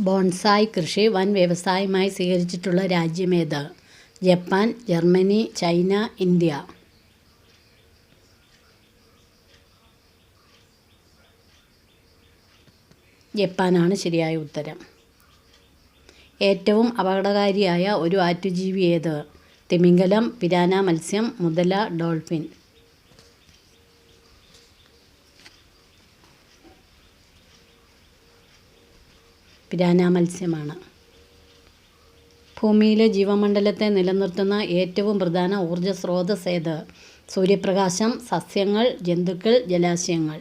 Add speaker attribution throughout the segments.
Speaker 1: Bonsai കൃഷി വൻ വ്യവസായമായി സ്വീകരിച്ചിട്ടുള്ള രാജ്യമേത് ജപ്പാൻ ജർമ്മനി ചൈന ഇന്ത്യ. ജപ്പാനാണ് ശരിയായ ഉത്തരം. ഏറ്റവും അപകടകാരിയായ ഒരു ആറ്റുജീവി ഏത്? തിമിംഗലം പിരാന മത്സ്യം മുതല ഡോൾഫിൻ. പിരാന മത്സ്യമാണ് ഭൂമിയിലെ ജീവമണ്ഡലത്തെ നിലനിർത്തുന്ന ഏറ്റവും പ്രധാന ഊർജ സ്രോതസ് ഏത്? സൂര്യപ്രകാശം സസ്യങ്ങൾ ജന്തുക്കൾ ജലാശയങ്ങൾ.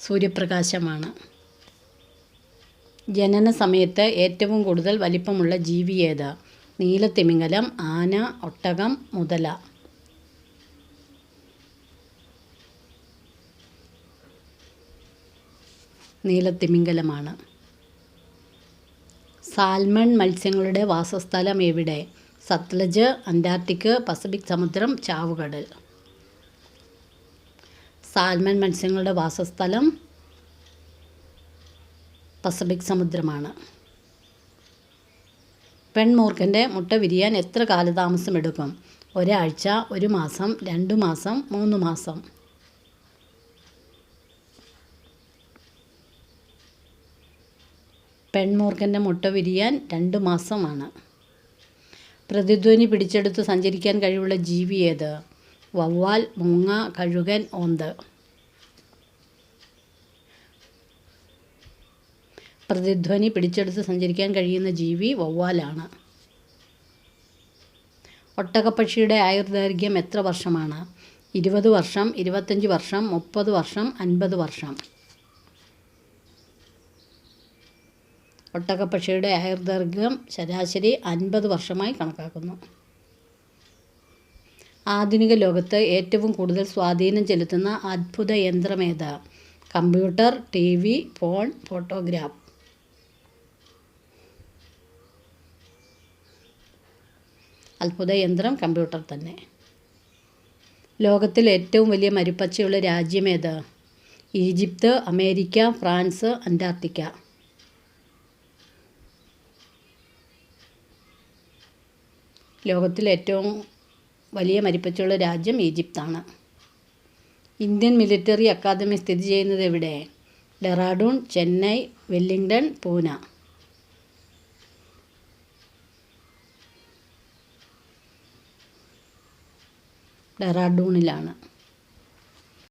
Speaker 1: സൂര്യപ്രകാശമാണ്. ജനന സമയത്ത് ഏറ്റവും കൂടുതൽ വലിപ്പമുള്ള ജീവി ഏത്? നീലത്തിമിംഗലം ആന ഒട്ടകം മുതല. നീലത്തിമിംഗലമാണ്. സാൽമൺ മത്സ്യങ്ങളുടെ വാസസ്ഥലം എവിടെ? സത്ലജ് അന്റാർട്ടിക് പസഫിക് സമുദ്രം ചാവുകടൽ. സാൽമൺ മത്സ്യങ്ങളുടെ വാസസ്ഥലം പസഫിക് സമുദ്രമാണ്. പെൺമൂർഖന്റെ മുട്ട വിരിയാൻ എത്ര കാലതാമസം എടുക്കും ഒരാഴ്ച ഒരു മാസം രണ്ട് മാസം മൂന്ന് മാസം. പെൺമൂർഖന്റെ മുട്ട വിരിയാൻ രണ്ട് മാസമാണ്. പ്രതിധ്വനി പിടിച്ചെടുത്ത് സഞ്ചരിക്കാൻ കഴിവുള്ള ജീവി ഏത്? വവ്വാൽ മുങ്ങ കഴുകൻ ഓന്ത്. പ്രതിധ്വനി പിടിച്ചെടുത്ത് സഞ്ചരിക്കാൻ കഴിയുന്ന ജീവി വവ്വാലാണ്. ഒട്ടകപ്പക്ഷിയുടെ ആയുർദൈർഘ്യം എത്ര വർഷമാണ്? ഇരുപത് വർഷം ഇരുപത്തഞ്ച് വർഷം മുപ്പത് വർഷം അൻപത് വർഷം. ഒട്ടകപ്പക്ഷിയുടെ ആയുർദൈർഘ്യം ശരാശരി അൻപത് വർഷമായി കണക്കാക്കുന്നു. ആധുനിക ലോകത്ത് ഏറ്റവും കൂടുതൽ സ്വാധീനം ചെലുത്തുന്ന അത്ഭുത യന്ത്രമേത computer T V phone photograph. അത്ഭുത യന്ത്രം കമ്പ്യൂട്ടർ തന്നെ. ലോകത്തിൽ ഏറ്റവും വലിയ മരുപ്പച്ചയുള്ള രാജ്യമേത് ഈജിപ്ത് അമേരിക്ക ഫ്രാൻസ് അന്റാർട്ടിക്ക. ലോകത്തിൽ ഏറ്റവും വലിയ മരിപ്പച്ചുള്ള രാജ്യം ഈജിപ്താണ്. ഇന്ത്യൻ മിലിറ്ററി അക്കാദമി സ്ഥിതി ചെയ്യുന്നത് എവിടെ? ഡെറാഡൂൺ ചെന്നൈ വെല്ലിംഗ്ടൺ പൂന. ഡെറാഡൂണിലാണ്.